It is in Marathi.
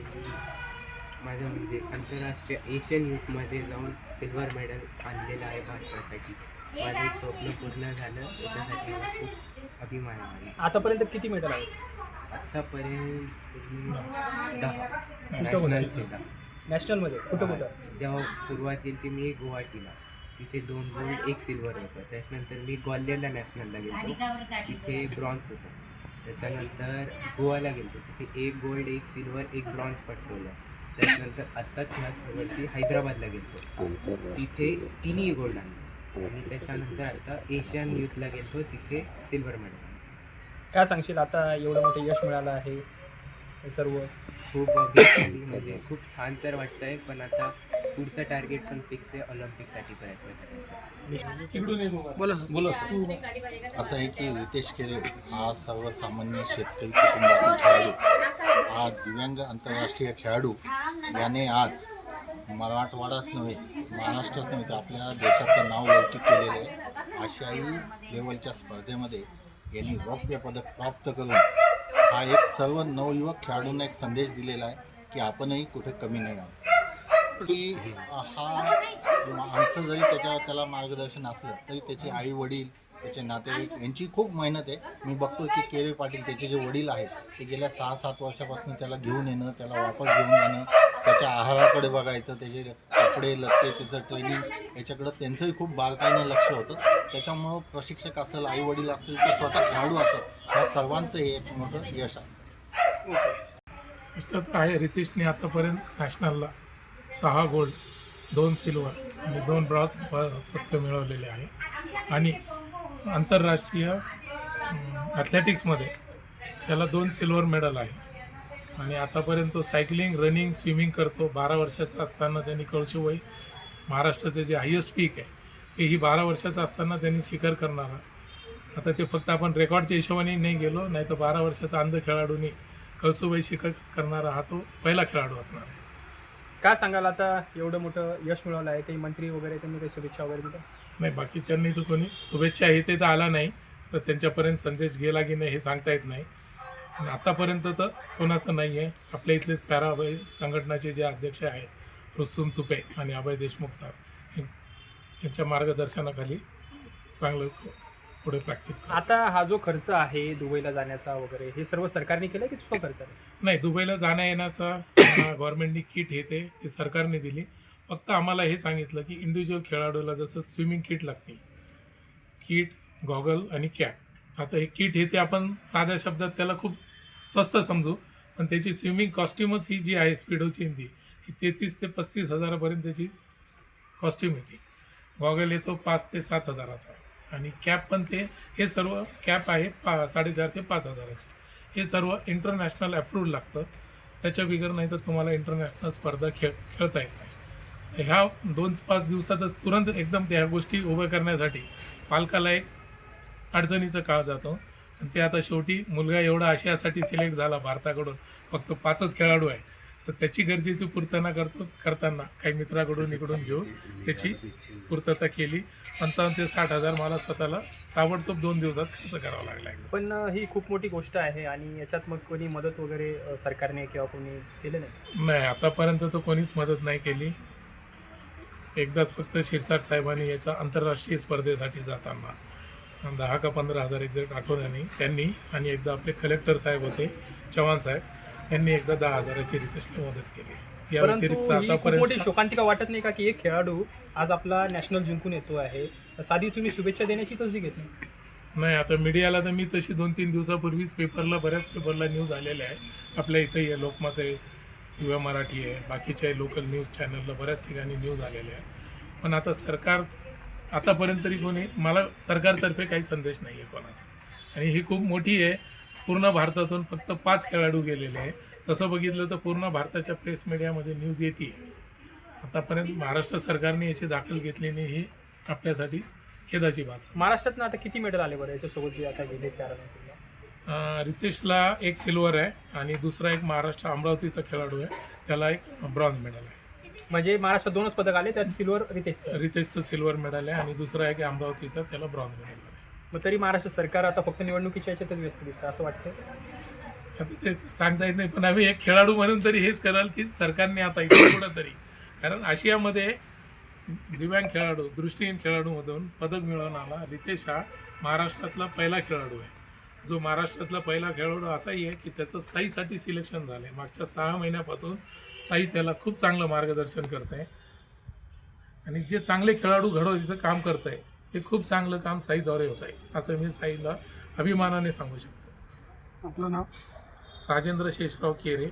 की मी माझं म्हणजे आंतरराष्ट्रीय एशियन यूथमध्ये जाऊन सिल्वर मेडल आणलेलं आहे भारतासाठी. माझं एक स्वप्न पूर्ण झालं त्याच्यासाठी मला खूप अभिमान आहे. आतापर्यंत किती मेडल आहे आत्तापर्यंत मी दहा. कुठं नॅशनलचे दहा. नॅशनलमध्ये? कुठं कुठं? जेव्हा सुरुवात केली ती मी गुवाहाटीला. तिथे दोन गोल्ड एक सिल्वर होतं. त्याच्यानंतर मी ग्वाल्हेरला नॅशनलला गेलो. तिथे ब्रॉन्झ होतं. त्याच्यानंतर गोवाला गेलो तिथे एक गोल्ड एक सिल्वर एक ब्रॉन्झ पटकवलं. त्याच्यानंतर आत्ताच ह्याच वर्षी हैदराबादला गेलो तिथे तिन्ही गोल्ड आणले. आणि त्याच्यानंतर आता एशियन यूथला गेलो तिथे सिल्वर मेडल काय सांगशील? आता एवढं मोठं यश मिळालं आहे. हे सर्व खूप म्हणजे खूप छान तर वाटतंय. पण आता पुढचं टार्गेट पण फिक्स आहे ऑलिम्पिकसाठी प्रयत्न करायचा. बोला. बोला. असं आहे की रितेश केरे हा सर्वसामान्य शेतकरी कुटुंबातील खेळाडू. हा दिव्यांग आंतरराष्ट्रीय खेळाडू. याने आज मराठवाडाच नव्हे महाराष्ट्रच नव्हे तर आपल्या देशाचं नाव लौकिक केलेलं आहे. आशियाई लेवलच्या स्पर्धेमध्ये यांनी रौप्य पदक प्राप्त करून हा एक सर्व नवयुवक खेळाडूंना एक संदेश दिलेला आहे की आपणही कुठे कमी नाही आहोत. की हा आमचं जरी त्याच्या त्याला मार्गदर्शन असलं तरी त्याचे आई वडील त्याचे नातेवाईक यांची खूप मेहनत आहे. मी बघतो की केरे पाटील त्याचे जे वडील आहेत ते गेल्या सहा सात वर्षापासून त्याला घेऊन येणं त्याला वापस घेऊन जाणं त्याच्या आहाराकडे बघायचं त्याचे कपडे लत्ते त्याचं ट्रेनिंग याच्याकडं त्यांचंही खूप बारकाईनं लक्ष होतं. त्याच्यामुळं प्रशिक्षक असेल आई वडील असेल तर स्वतः खेळाडू असेल ह्या सर्वांचं हे एक मोठं यश असतं. आहे रितेशने आतापर्यंत नॅशनलला सहा गोल्ड दोन सिल्वर आणि दोन ब्रॉन्झ प पदकं मिळवलेले आहे. आणि आंतरराष्ट्रीय ॲथलेटिक्समध्ये त्याला दोन सिल्वर मेडल आहे. आणि आतापर्यंत तो सायकलिंग रनिंग स्विमिंग करतो. बारा वर्षाचा असताना त्यांनी कळशुबाई महाराष्ट्राचे जे हायेस्ट पीक आहे ते ही बारा वर्षाचं असताना त्यांनी शिखर करणारा आता ते फक्त आपण रेकॉर्डच्या हिशोबाने नाही गेलो नाही तर बारा वर्षाचा अंध खेळाडूंनी कळसुबाई शिखर करणारा हा तो पहिला खेळाडू असणार आहे. काय सांगाल आता एवढं मोठं यश मिळवलं आहे? काही मंत्री वगैरे त्यांनी काही शुभेच्छा वगैरे दिल्या? नाही बाकीच्यांनी तर कोणी शुभेच्छा हे ते तर आला नाही तर त्यांच्यापर्यंत संदेश गेला की नाही हे सांगता येत नाही. आणि आतापर्यंत तर कोणाचं नाही आहे आपल्या इथलेच पॅरा अभय संघटनाचे जे अध्यक्ष आहेत रुस्तुम तुपे आणि अभय देशमुख साहेब यांच्या मार्गदर्शनाखाली चांगलं पुढे प्रॅक्टिस आता हा जो खर्च आहे दुबईला जाण्याचा वगैरे हे सर्व सरकारने केलं की तो खर्च आहे नाही दुबईला जाण्या येण्याचा गव्हर्नमेंटनी किट हे ते सरकारने दिली. फक्त आम्हाला हे सांगितलं की इंडिव्हिज्युअल खेळाडूला जसं स्विमिंग किट लागते किट गॉगल आणि कॅप आता हे किट हे ते आपण साध्या शब्दात त्याला खूप स्वस्त समजू पण त्याची स्विमिंग कॉस्ट्युमच ही जी आहे स्पीडोची ती ही तेहतीस ते पस्तीस हजारापर्यंत त्याची कॉस्ट्युम येते गॉगल येतो पाच ते सात हजाराचा. आणि कॅप पण ते हे सर्व कॅप आहे पा साडेचार ते पाच हजाराचे. हे सर्व इंटरनॅशनल अप्रूव्ह लागतं. त्याच्या बिगर नाही तर तुम्हाला इंटरनॅशनल स्पर्धा खेळ खेळता येत नाही. ह्या दोन पाच दिवसातच तुरंत एकदम त्या गोष्टी उभ्या करण्यासाठी पालकाला एक अडचणीचा काळ जातो. आणि ते आता शेवटी मुलगा एवढा आशियासाठी सिलेक्ट झाला भारताकडून फक्त पाचच खेळाडू आहे तर त्याची गरजेची पूर्तता करतो करताना काही मित्राकडून इकडून घेऊन त्याची पूर्तता केली. पंचावन्न ते साठ हजार मला स्वतःला ताबडतोब दोन दिवसात खर्च करावा लागला आहे पण अं, ही खूप मोठी गोष्ट आहे आणि याच्यात मग कोणी मदत वगैरे अं, सरकारने किंवा कोणी केलं नाही? नाही आतापर्यंत तर कोणीच मदत नाही केली. एकदाच फक्त शिरसाट साहेबांनी याच्या आंतरराष्ट्रीय स्पर्धेसाठी जाताना दहा का पंधरा हजार एक्झॅक्ट आठवण्याने त्यांनी आणि एकदा आपले कलेक्टर साहेब होते चव्हाण साहेब यांनी एकदा दहा हजाराची रितेशला मदत केली. या परंतु व्यतिरिक्त ही खूप मोठी आतापर्यंत शोकांतिका वाटत नाही का की एक खेळाडू आज आपला नॅशनल जिंकून येतो आहे? साधी तुम्ही शुभेच्छा देण्याची तशी घेत नाही. नाही आता मीडियाला तर मी तशी दोन तीन दिवसापूर्वीच पेपरला बऱ्याच पेपरला न्यूज आलेल्या आहे आपल्या इथंही आहे लोकमत आहे युवा मराठी आहे बाकीच्या लोकल न्यूज चॅनलला बऱ्याच ठिकाणी न्यूज आलेल्या आहे पण आता सरकार आतापर्यंत तरी कोणी मला सरकारतर्फे काही संदेश नाही आहे कोणाचा. आणि ही खूप मोठी आहे. पूर्ण भारतातून फक्त पाच खेळाडू गेलेले आहे तसं बघितलं तर पूर्ण भारताच्या प्रेस मीडियामध्ये न्यूज येते आतापर्यंत महाराष्ट्र सरकारने याची दाखल घेतली नाही ही आपल्यासाठी खेदाची बात. महाराष्ट्रातनं आता किती मेडल आले बरं याच्यासोबत जे आता गेले रितेशला एक सिल्वर आहे आणि दुसरा एक महाराष्ट्र अमरावतीचा खेळाडू आहे. त्याला एक ब्रॉन्झ मेडल आहे. म्हणजे महाराष्ट्रात दोनच पदक आले त्यात सिल्वर रितेशचं. रितेशचं सिल्वर मेडल आहे आणि दुसरा एक अमरावतीचा त्याला ब्रॉन्झ मेडल आहे. मग तरी महाराष्ट्र सरकार आता फक्त निवडणुकीच्या याच्यातच व्यस्त दिसतं असं वाटतं आता ते सांगता येत नाही. पण आम्ही एक खेळाडू म्हणून तरी हेच कराल की सरकारने आता इथे पुढं तरी. कारण आशियामध्ये दिव्यांग खेळाडू दृष्टीहीन खेळाडूमधून पदक मिळवून आला रितेश हा महाराष्ट्रातला पहिला खेळाडू आहे. जो महाराष्ट्रातला पहिला खेळाडू असाही आहे की त्याचं साईसाठी सिलेक्शन झालं आहे मागच्या सहा महिन्यापासून साई त्याला खूप चांगलं मार्गदर्शन करत आहे आणि जे चांगले खेळाडू घडवायचं काम करत आहे हे खूप चांगलं काम साईद्वारे होत आहे असं मी साईला अभिमानाने सांगू शकतो. आपलं नाव? राजेंद्र शेषराव केरे.